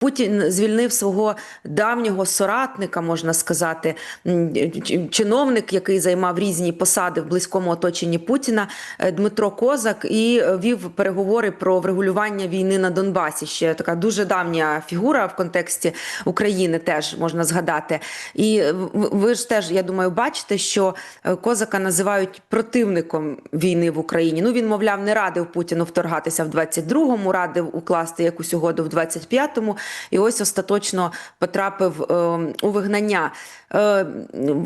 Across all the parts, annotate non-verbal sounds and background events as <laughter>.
Путін звільнив свого давнього соратника, можна сказати, чиновник, який займав різні посади в близькому оточенні Путіна, е, Дмитро Козак, і вів переговори про врегулювання війни на Донбасі. Ще така дуже давня фігура в контексті України теж можна згадати. І ви ж теж, я думаю, бачите, що е, Козака називають противником війни в Україні. Ну він, мовляв, не радив Путіну вторгатися в 22-му, радив укласти якусь угоду в 25-му, і ось остаточно потрапив е, у вигнання. Е,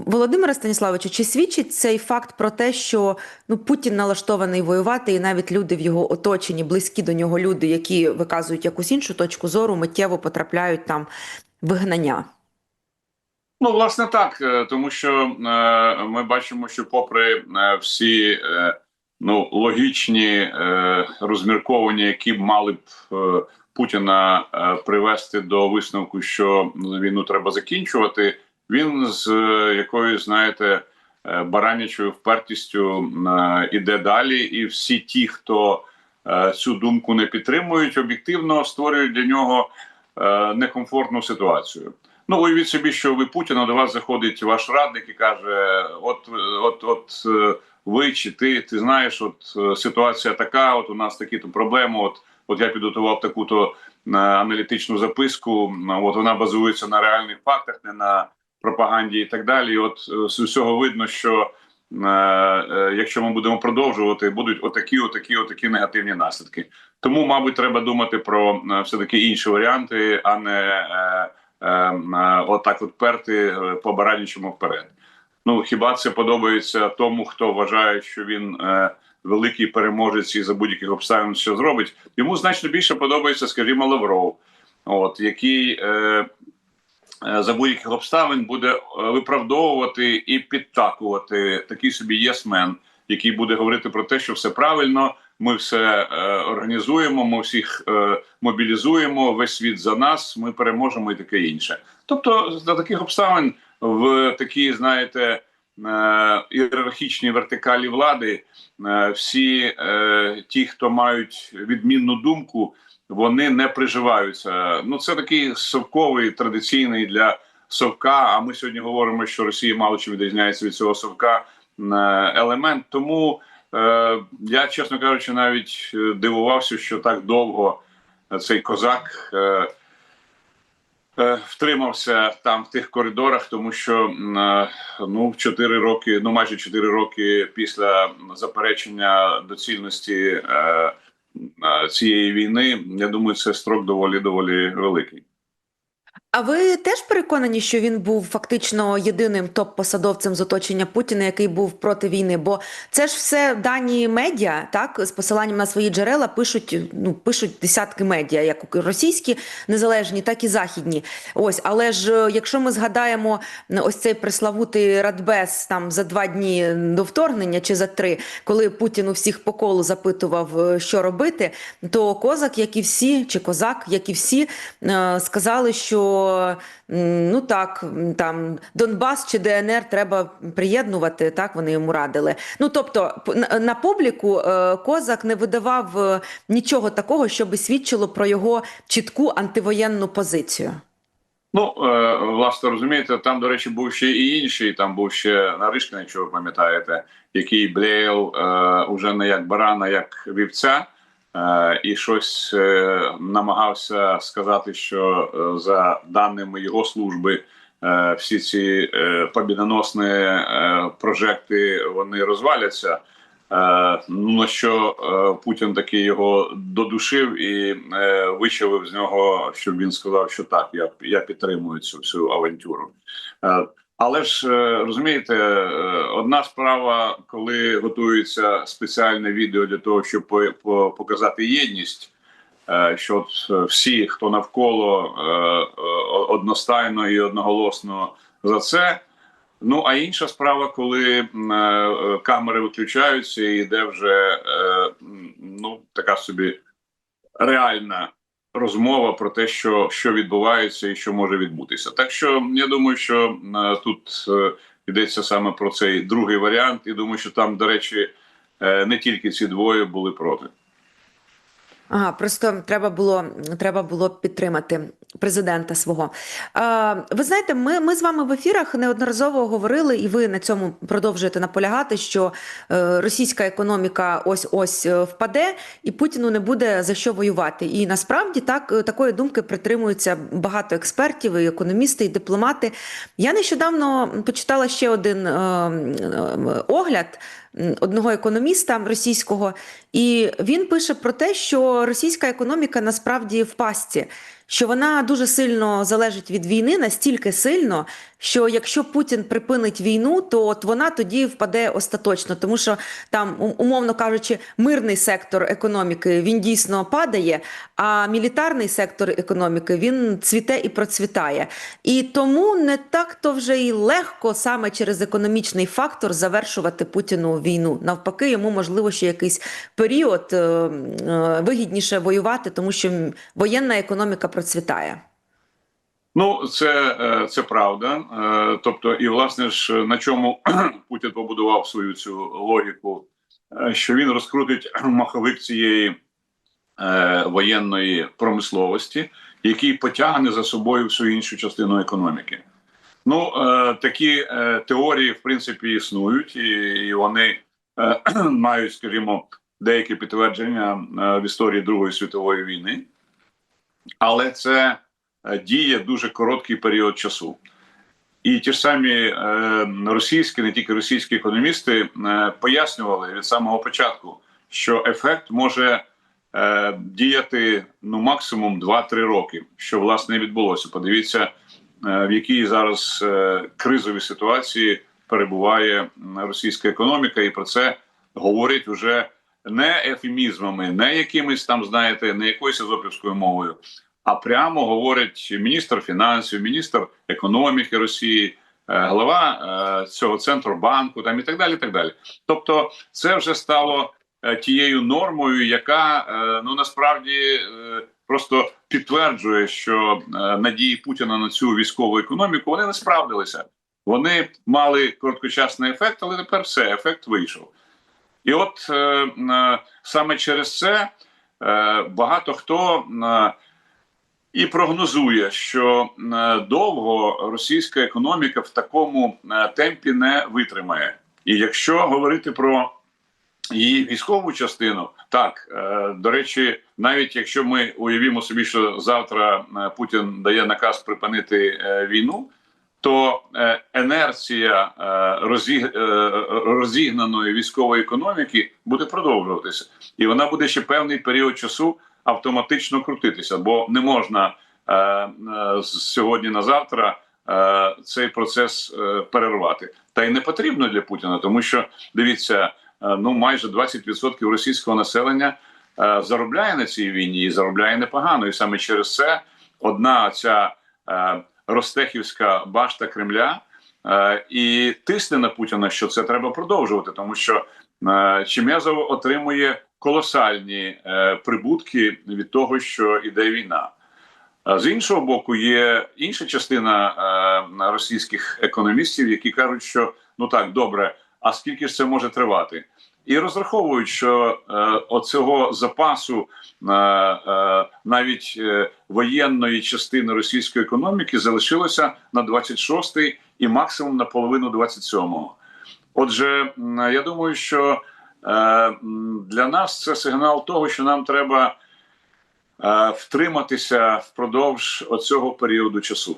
Володимире Станіславовичу, чи свідчить цей факт про те, що ну Путін налаштований воювати, і навіть люди в його оточенні, близькі до нього люди, які виказують якусь іншу точку зору, миттєво потрапляють там вигнання? Ну, власне, так, е, тому що ми бачимо, що попри всі ну логічні розмірковання, які мали б Путіна е, привести до висновку, що війну треба закінчувати, він з е, якоюсь, знаєте, е, баранячою впертістю іде далі, і всі ті, хто цю думку не підтримують, об'єктивно створюють для нього некомфортну ситуацію. Ну, уявіть собі, що ви Путіна до вас заходить ваш радник і каже: от, от, от ви чи ти, ти знаєш, от ситуація така, от у нас такі то проблеми. От, от я підготував таку то аналітичну записку. От вона базується на реальних фактах, не на пропаганді і так далі. І от е, з усього видно, що е, е, якщо ми будемо продовжувати, будуть отакі, отакі, отакі негативні наслідки. Тому, мабуть, треба думати про е, все таки інші варіанти, а не е, е, е, отак от перти е, по баранічому вперед. Ну хіба це подобається тому, хто вважає, що він е, великий переможець і за будь-яких обставин що зробить? Йому значно більше подобається, скажімо, Лавров, от який е, е, за будь-яких обставин буде е, виправдовувати і підтакувати такий собі єсмен, який буде говорити про те, що все правильно. Ми все е, організуємо, ми всіх е, мобілізуємо. Весь світ за нас. Ми переможемо і таке інше. Тобто, за таких обставин в такій, знаєте, ієрархічній вертикалі влади е, всі е, ті, хто мають відмінну думку, вони не приживаються. Ну це такий совковий традиційний для совка. А ми сьогодні говоримо, що Росія мало чим відрізняється від цього совка е, елемент. Тому е, я, чесно кажучи, навіть е, дивувався, що так довго цей козак. Е, Втримався там в тих коридорах, тому що е, ну в 4 роки, ну майже 4 роки після заперечення доцільності е, цієї війни, я думаю, це строк доволі доволі великий. А ви теж переконані, що він був фактично єдиним топ-посадовцем з оточення Путіна, який був проти війни? Бо це ж все дані медіа, так з посиланням на свої джерела пишуть. Ну пишуть десятки медіа, як російські незалежні, так і західні. Ось, але ж е, якщо ми згадаємо ось цей преславутий радбез там за два дні до вторгнення чи за три, коли Путін у всіх по колу запитував, е, що робити, то козак, як і всі, чи козак, як і всі, е, сказали, що ну так, там Донбас чи ДНР треба приєднувати. Так вони йому радили. Ну тобто, на, публіку е, козак не видавав е, нічого такого, що би свідчило про його чітку антивоєнну позицію. Ну, е, власне, розумієте, там, до речі, був ще і інший. Там був ще Наришкин, якщо ви пам'ятаєте, який блеяв уже не як барана, як вівця, і щось е, намагався сказати, що е, за даними його служби, е, всі ці е, побідоносні е, прожекти вони розваляться. Е, ну на що е, Путін таки його додушив і е, вичавив з нього, щоб він сказав, що так, я я підтримую цю всю авантюру. Але ж е, розумієте, е, одна справа, коли готується спеціальне відео для того, щоб по, по, показати єдність, е, що всі, хто навколо одностайно і одноголосно за це. Ну а інша справа, коли камери виключаються, і йде вже ну така собі реальна розмова про те, що, що відбувається і що може відбутися. Так що я думаю, що е, тут е, йдеться саме про цей другий варіант, і думаю, що там, до речі, е, не тільки ці двоє були проти. Ага, просто треба було треба було підтримати президента свого. Е, Ви знаєте, ми, ми з вами в ефірах неодноразово говорили, і ви на цьому продовжуєте наполягати, що е, російська економіка ось ось е, впаде, і Путіну не буде за що воювати. І насправді так е, такої думки притримуються багато експертів, і економісти, і дипломати. Я нещодавно почитала ще один е, е, огляд одного економіста російського, і він пише про те, що російська економіка насправді в пастці, що вона дуже сильно залежить від війни, настільки сильно, що якщо Путін припинить війну, то от вона тоді впаде остаточно, тому що там, умовно кажучи, мирний сектор економіки він дійсно падає, а мілітарний сектор економіки він цвіте і процвітає. І тому не так то вже і легко саме через економічний фактор завершувати Путіну війну. Навпаки, йому можливо ще якийсь період е, е, вигідніше воювати, тому що воєнна економіка процвітає. Ну, це, е, це правда. Е, Тобто, і власне ж на чому <clears throat> Путін побудував свою цю логіку, е, що він розкрутить <clears throat> маховик цієї воєнної промисловості, який потягне за собою всю іншу частину економіки. Ну, такі теорії, в принципі, існують, і, вони <clears throat> мають, скажімо, деякі підтвердження в історії Другої світової війни, але це діє дуже короткий період часу. І ті ж самі е, російські, не тільки російські економісти, е, пояснювали від самого початку, що ефект може е, діяти ну максимум 2-3 роки, що власне відбулося. Подивіться, е, в якій зараз е, кризовій ситуації перебуває російська економіка, і про це говорять уже не ефемізмами, не якимись там, знаєте, не якоюсь езопівською мовою, а прямо говорить міністр фінансів, міністр економіки Росії, е, глава е, цього центру банку, там і так далі. так далі. Тобто, це вже стало е, тією нормою, яка ну насправді просто підтверджує, що надії Путіна на цю військову економіку вони не справдилися. Вони мали короткочасний ефект, але тепер все ефект вийшов. І от е, саме через це е, багато хто і прогнозує, що е, довго російська економіка в такому е, темпі не витримає. І якщо говорити про її військову частину, так е, до речі, навіть якщо ми уявімо собі, що завтра Путін дає наказ припинити війну, то енерція розіг, розігнаної військової економіки буде продовжуватися, і вона буде ще певний період часу автоматично крутитися, бо не можна е, е, з сьогодні на завтра е, цей процес перервати. Та й не потрібно для Путіна, тому що дивіться, ну майже 20% російського населення заробляє на цій війні і заробляє непогано. І саме через це одна ця Ростехівська башта Кремля і тисне на Путіна, що це треба продовжувати, тому що е, отримує колосальні е, прибутки від того, що іде війна. З іншого боку, є інша частина е, російських економістів, які кажуть, що ну так добре, а скільки ж це може тривати? І розраховують, що е, оцього запасу е, е, навіть е, воєнної частини російської економіки залишилося на 26-й і максимум на половину 27-го. Отже, я думаю, що для нас це сигнал того, що нам треба е, втриматися впродовж оцього періоду часу.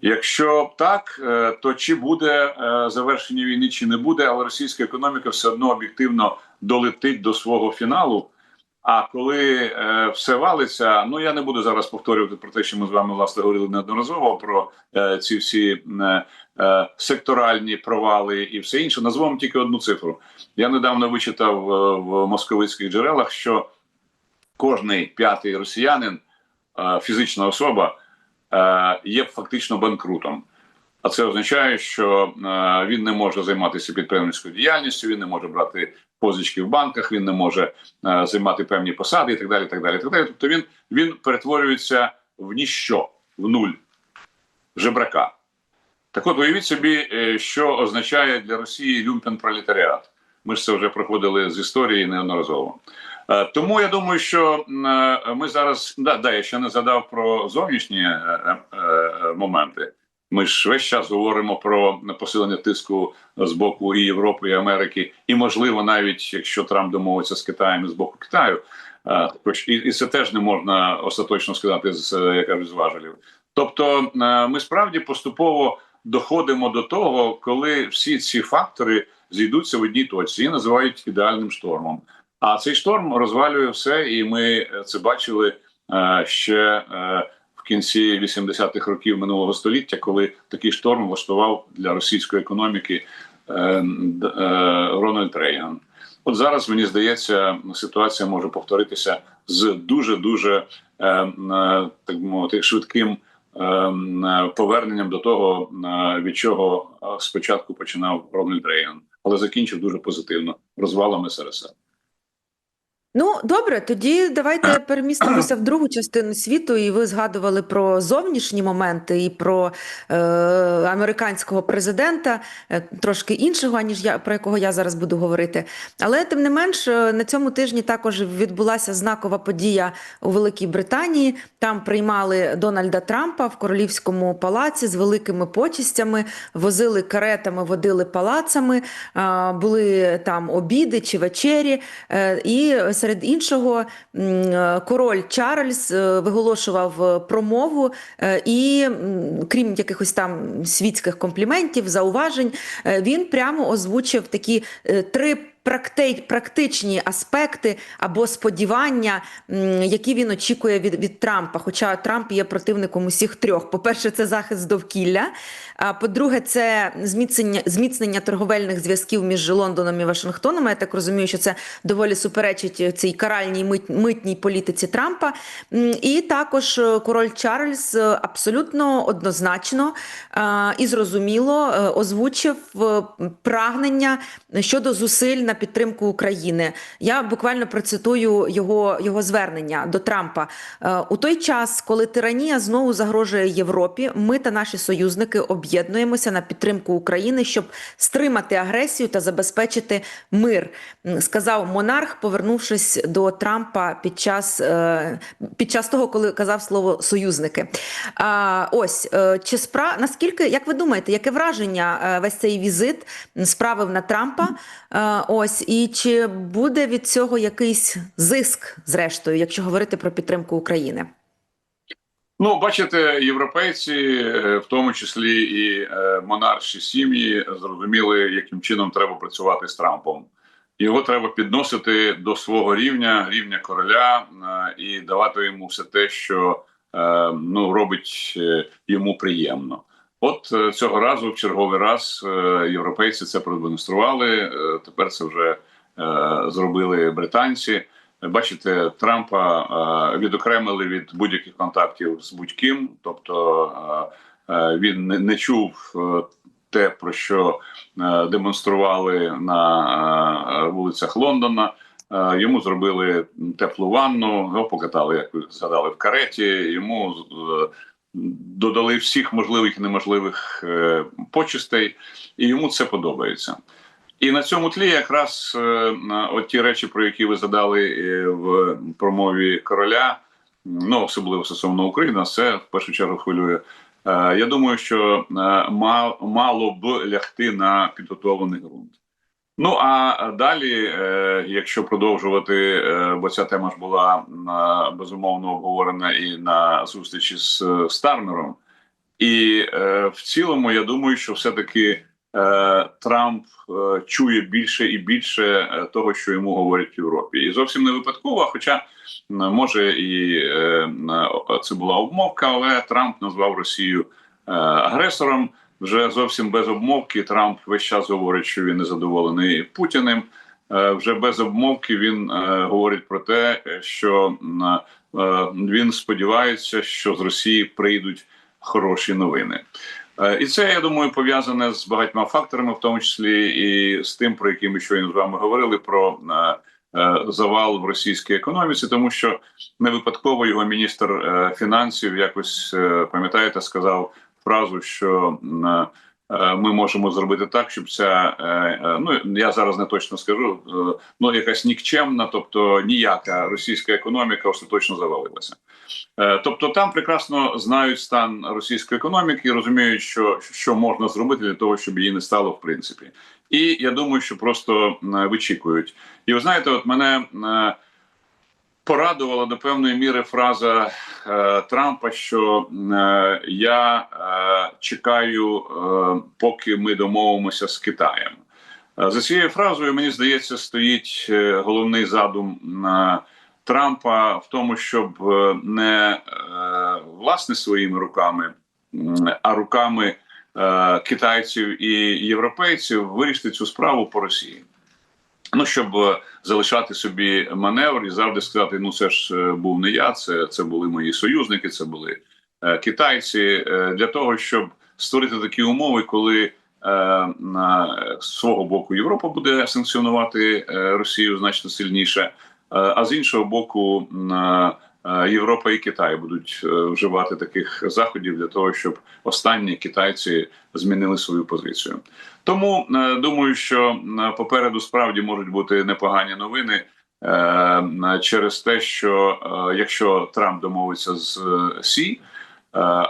Якщо так, е, то чи буде е, завершення війни, чи не буде, але російська економіка все одно об'єктивно долетить до свого фіналу. А коли е, все валиться, ну я не буду зараз повторювати про те, що ми з вами власне говорили неодноразово про е, ці всі е, е, секторальні провали і все інше. Назвемо тільки одну цифру. Я недавно вичитав е, в московицьких джерелах, що кожний п'ятий росіянин, е, фізична особа, е, є фактично банкрутом. А це означає, що е, він не може займатися підприємницькою діяльністю, він не може брати позички в банках, він не може е, займати певні посади і так далі. Так далі, так далі. Тобто він, він перетворюється в ніщо, в нуль жебрака. Так от уявіть собі, е, що означає для Росії люмпен пролетаріат. Ми ж це вже проходили з історії неодноразово. Е, Тому я думаю, що е, ми зараз да, да, я ще не згадав про зовнішні моменти. Ми ж весь час говоримо про посилення тиску з боку і Європи, і Америки, і можливо, навіть якщо Трамп домовиться з Китаєм з боку Китаю, і, і це теж не можна остаточно сказати з як кажуть, з. Тобто, ми справді поступово доходимо до того, коли всі ці фактори зійдуться в одній точці і називають ідеальним штормом. А цей шторм розвалює все, і ми е, це бачили е, ще е, в кінці 80-х років минулого століття, коли такий шторм влаштував для російської економіки Рональд Рейган. От зараз мені здається, ситуація може повторитися з дуже дуже так мовити швидким поверненням до того, е, від чого е, спочатку починав Рональд Рейган, але закінчив дуже позитивно розвалами СРСР. Ну, добре, тоді давайте <clears throat> перемістимося в другу частину світу. І ви згадували про зовнішні моменти і про е, американського президента, е, трошки іншого, аніж я про якого я зараз буду говорити. Але тим не менш, е, на цьому тижні також відбулася знакова подія у Великій Британії. Там приймали Дональда Трампа в королівському палаці з великими почистями, возили каретами, водили палацами, е, були там обіди чи вечері. Е, І серед іншого е, король Чарльз е, виголошував е, промову, і крім якихось там світських компліментів, зауважень, він прямо озвучив такі три. Практи- Практичні аспекти або сподівання, які він очікує від, від Трампа. Хоча Трамп є противником усіх трьох. По-перше, це захист довкілля. А по-друге, це зміцнення, зміцнення торговельних зв'язків між Лондоном і Вашингтоном. Я так розумію, що це доволі суперечить цій каральній мит, митній політиці Трампа. І також е, король Чарльз е, абсолютно однозначно е, і зрозуміло озвучив прагнення щодо зусиль на підтримку України. Я буквально процитую його, його звернення до Трампа. Е, У той час, коли тиранія знову загрожує Європі, ми та наші союзники об'єднуємося на підтримку України, щоб стримати агресію та забезпечити мир, сказав монарх, повернувшись до Трампа під час, е, під час того, коли казав слово союзники. Ось е, чи спра... наскільки, як ви думаєте, яке враження весь цей візит справив на Трампа? Е, Ось і чи буде від цього якийсь зиск, зрештою, якщо говорити про підтримку України? Ну, бачите, європейці, е, в тому числі і е, монарші сім'ї, зрозуміли, яким чином треба працювати з Трампом. Його треба підносити до свого рівня, рівня короля, е, і давати йому все те, що ну робить йому приємно. От е, цього разу, в черговий раз, е, європейці це продемонстрували. е, Тепер це вже зробили британці. Бачите, Трампа відокремили від будь-яких контактів з будь-ким, тобто він не, чув те, про що демонстрували на вулицях Лондона. Йому зробили теплу ванну, його покатали, як ви згадали, в кареті. Йому додали всіх можливих і неможливих е, почестей, і йому це подобається. І на цьому тлі якраз е, от ті речі, про які ви задали е, в промові короля, ну особливо стосовно України, це в першу чергу хвилює. Я думаю, що ма- мало б лягти на підготовлений ґрунт. Ну а далі, е, якщо продовжувати, е, бо ця тема ж була е, безумовно обговорена і на зустрічі з Стармером, і в цілому, я думаю, що все-таки Трамп чує більше і більше того, що йому говорять в Європі, і зовсім не випадково. Хоча може і це була обмовка, але Трамп назвав Росію агресором. Вже зовсім без обмовки Трамп весь час говорить, що він незадоволений Путіним. Е, Вже без обмовки він е, говорить про те, що е, він сподівається, що з Росії прийдуть хороші новини. І це я думаю пов'язане з багатьма факторами, в тому числі і з тим, про які ми щойно з вами говорили, про завал в російській економіці, тому що не випадково його міністр фінансів якось пам'ятаєте, сказав фразу, що е, е, ми можемо зробити так, щоб ця е, ну я зараз не точно скажу, ну якась нікчемна, тобто ніяка російська економіка остаточно завалилася. Тобто там прекрасно знають стан російської економіки і розуміють, що, що можна зробити для того, щоб її не стало в принципі. І я думаю, що просто вичікують. І ви знаєте, от мене порадувала до певної міри фраза е, Трампа, що е, я е, чекаю, е, поки ми домовимося з Китаєм. Е, За цією фразою, мені здається, стоїть е, головний задум на Трампа в тому, щоб е, не е, власне своїми руками, а руками е, китайців і європейців вирішити цю справу по Росії. Ну, щоб е, залишати собі маневр і завжди сказати: ну це ж е, був не я, це, це були мої союзники, це були е, китайці, е, для того, щоб створити такі умови, коли е, на свого боку Європа буде санкціонувати е, Росію значно сильніше, е, а з іншого боку, е, Європа і Китай будуть е, вживати таких заходів для того, щоб останні китайці змінили свою позицію. Тому е, думаю, що е, попереду справді можуть бути непогані новини е, е, через те, що е, якщо Трамп домовиться з е, Сі, е,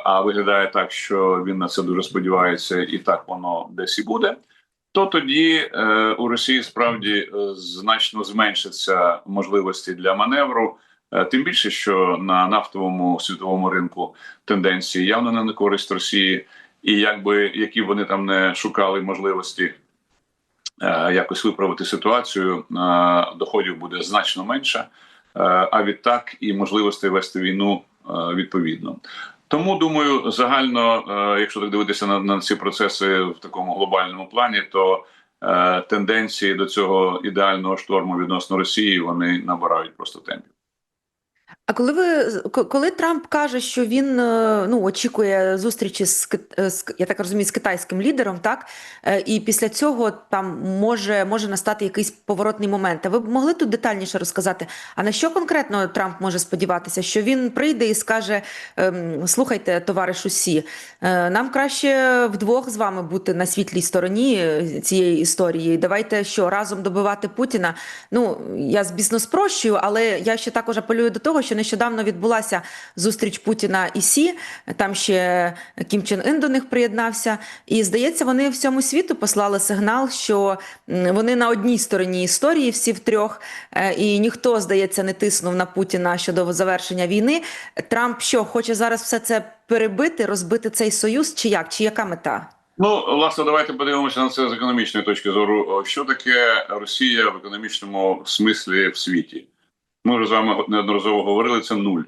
а виглядає так, що він на це дуже сподівається, і так воно десь і буде. То тоді е, у Росії справді е, значно зменшаться можливості для маневру. Е, Тим більше, що на нафтовому світовому ринку тенденції явно не на користь Росії, і якби які вони там не шукали можливості е, якось виправити ситуацію, е, доходів буде значно менше, а відтак і можливостей вести війну відповідно. Тому думаю, загально, якщо так дивитися на, на ці процеси в такому глобальному плані, то е, тенденції до цього ідеального шторму відносно Росії вони набирають просто темпів. А коли ви коли Трамп каже, що він е, ну очікує зустрічі з е, з я так розумію, з китайським лідером, так Е, і після цього там може може настати якийсь поворотний момент. А ви б могли тут детальніше розказати? А на що конкретно Трамп може сподіватися? Що він прийде і скаже: ем, слухайте, товаришу Сі, е, нам краще вдвох з вами бути на світлій стороні цієї історії. Давайте що разом добивати Путіна. Ну я збісно спрощую, але я ще також апелюю до того, що нещодавно відбулася зустріч Путіна і Сі. Там ще Кім Чен Ін до них приєднався. І здається, вони всьому світу послали сигнал, що вони на одній стороні історії, всі втрьох, е, і ніхто, здається, не тиснув на Путіна щодо завершення війни. Трамп що хоче зараз все це перебити, розбити цей союз, чи як? Чи яка мета? Ну, власне, давайте подивимося на це з економічної точки зору. Що таке Росія в економічному смислі в світі? Ми вже з вами неодноразово говорили, це нуль.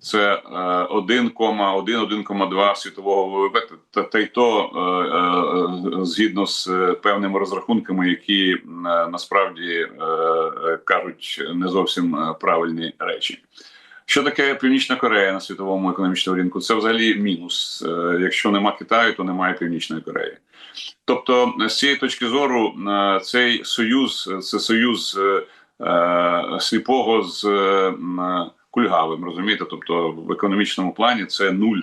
Це е, 1,1-1,2 світового ВВП, та, й то е, е, згідно з е, певними розрахунками, які е, насправді е, е, кажуть не зовсім е, правильні речі. Що таке Північна Корея на світовому економічному ринку? Це взагалі мінус. Е, Якщо нема Китаю, то немає Північної Кореї. Тобто, з цієї точки зору, е, цей союз це союз е, е, сліпого з е, кульгавим, розумієте? Тобто, в економічному плані це нуль,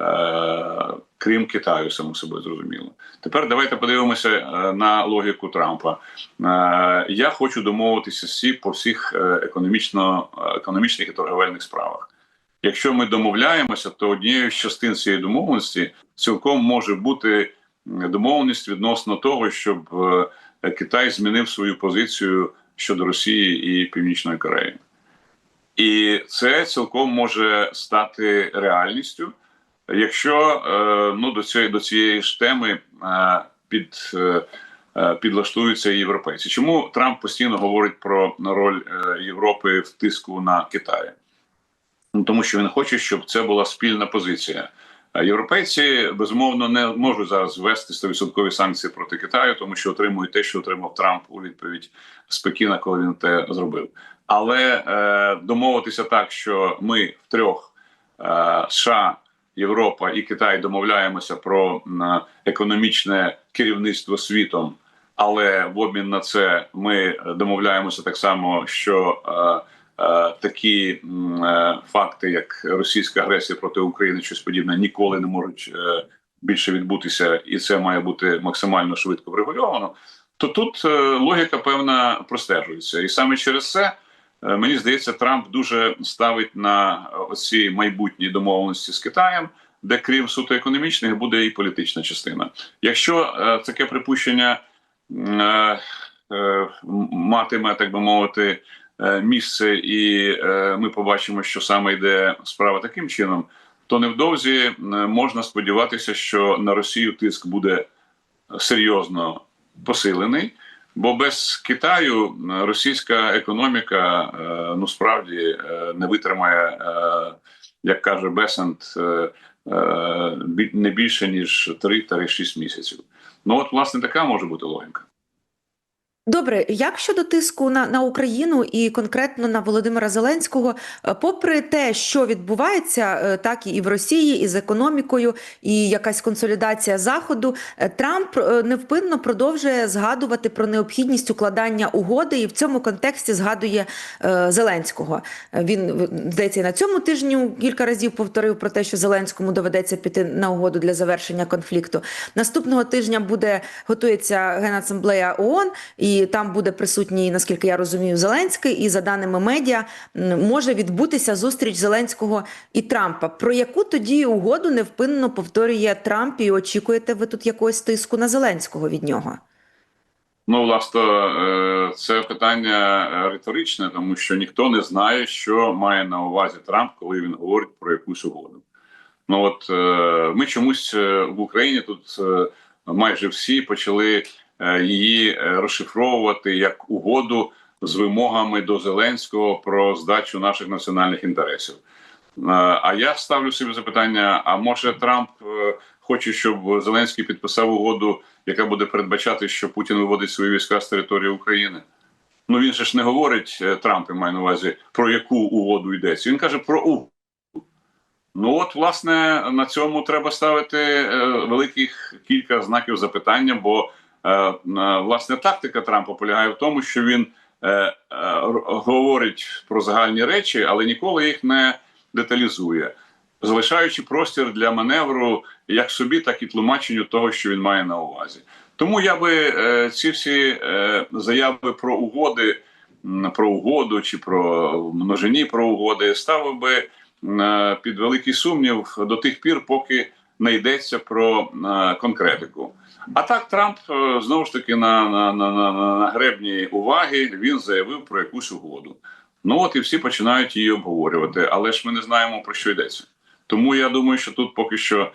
е, крім Китаю, само собою зрозуміло. Тепер давайте подивимося е, на логіку Трампа. Е, Я хочу домовитися всі по всіх е, економічно економічних і торговельних справах. Якщо ми домовляємося, то однією з частин цієї домовленості цілком може бути домовленість відносно того, щоб е, Китай змінив свою позицію щодо Росії і Північної Кореї. І це цілком може стати реальністю, якщо е, ну, до цієї до цієї ж теми е, під, е, підлаштуються європейці. Чому Трамп постійно говорить про роль Європи в тиску на Китай? Ну, тому що він хоче, щоб це була спільна позиція. А Європейці безумовно не можуть зараз ввести 100% санкції проти Китаю, тому що отримують те, що отримав Трамп у відповідь з Пекіна, коли він те зробив. Але е, домовитися так, що ми втрьох е, США, Європа і Китай домовляємося про м, економічне керівництво світом, але в обмін на це ми домовляємося так само, що е, е, такі е, факти, як російська агресія проти України, щось подібне, ніколи не можуть е, більше відбутися, і це має бути максимально швидко врегульовано. То тут е, логіка певна простежується, і саме через це е, мені здається, Трамп дуже ставить на оці майбутні домовленості з Китаєм, де крім суто економічних буде і політична частина. Якщо е, таке припущення е, е, матиме, так би мовити, е, місце, і е, ми побачимо, що саме йде справа таким чином, то невдовзі е, можна сподіватися, що на Росію тиск буде серйозно посилений. Бо без Китаю е, російська економіка е, ну справді е, не витримає, е, як каже Бесент, е, е, бі- не більше ніж 3-6 місяців. Ну от власне така може бути логіка. Добре, як щодо тиску на, на Україну і конкретно на Володимира Зеленського, Е, попри те, що відбувається е, так і в Росії, і з економікою, і якась консолідація заходу, е, Трамп невпинно продовжує згадувати про необхідність укладання угоди, і в цьому контексті згадує Зеленського. Він здається, на цьому тижні кілька разів повторив про те, що Зеленському доведеться піти на угоду для завершення конфлікту. Наступного тижня буде готується Генасамблея ООН, і там буде присутній, наскільки я розумію, Зеленський. І за даними медіа, може відбутися зустріч Зеленського і Трампа. Про яку тоді угоду невпинно повторює Трамп, і очікуєте ви тут якогось тиску на Зеленського від нього? Ну, власне, е, це питання е, риторичне, тому що ніхто не знає, що має на увазі Трамп, коли він говорить про якусь угоду. Ну от е, ми чомусь в Україні тут майже всі почали її е, розшифровувати як угоду з вимогами до Зеленського про здачу наших національних інтересів. Е, А я ставлю собі запитання: а може Трамп е, хоче, щоб Зеленський підписав угоду, яка буде передбачати, що Путін виводить свої війська з території України? Ну він же ж не говорить е, Трамп, я маю на увазі, про яку угоду йдеться. Він каже про угоду. Ну от, власне, на цьому треба ставити е, великих кілька знаків запитання, бо е, е, власне тактика Трампа полягає в тому, що він е, е, говорить про загальні речі, але ніколи їх не деталізує, залишаючи простір для маневру як собі, так і тлумаченню того, що він має на увазі. Тому я би е, ці всі е, заяви про угоди, про угоду чи про множині про угоди ставив би е, під великий сумнів до тих пір, поки не йдеться про е, конкретику. А так Трамп е, знову ж таки на, на, на, на, на гребні уваги він заявив про якусь угоду. Ну от і всі починають її обговорювати, але ж ми не знаємо про що йдеться. Тому я думаю, що тут поки що е,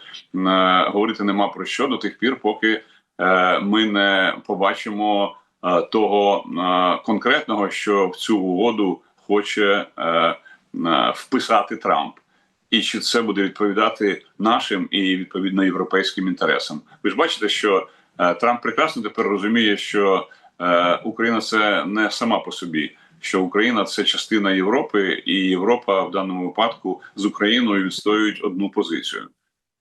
говорити нема про що до тих пір, поки е, ми не побачимо е, того е, конкретного, що в цю угоду хоче е, е, вписати Трамп. І чи це буде відповідати нашим і відповідно європейським інтересам? Ви ж бачите, що е, Трамп прекрасно тепер розуміє, що е, Україна це не сама по собі, що Україна це частина Європи, і Європа в даному випадку з Україною відстоюють одну позицію.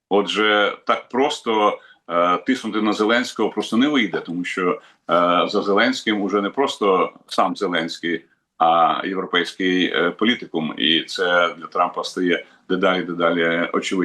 Отже, так просто е, тиснути на Зеленського просто не вийде, тому що е, за Зеленським уже не просто сам Зеленський, а європейський е, політикум, і це для Трампа стає дедалі дедалі очевидніше.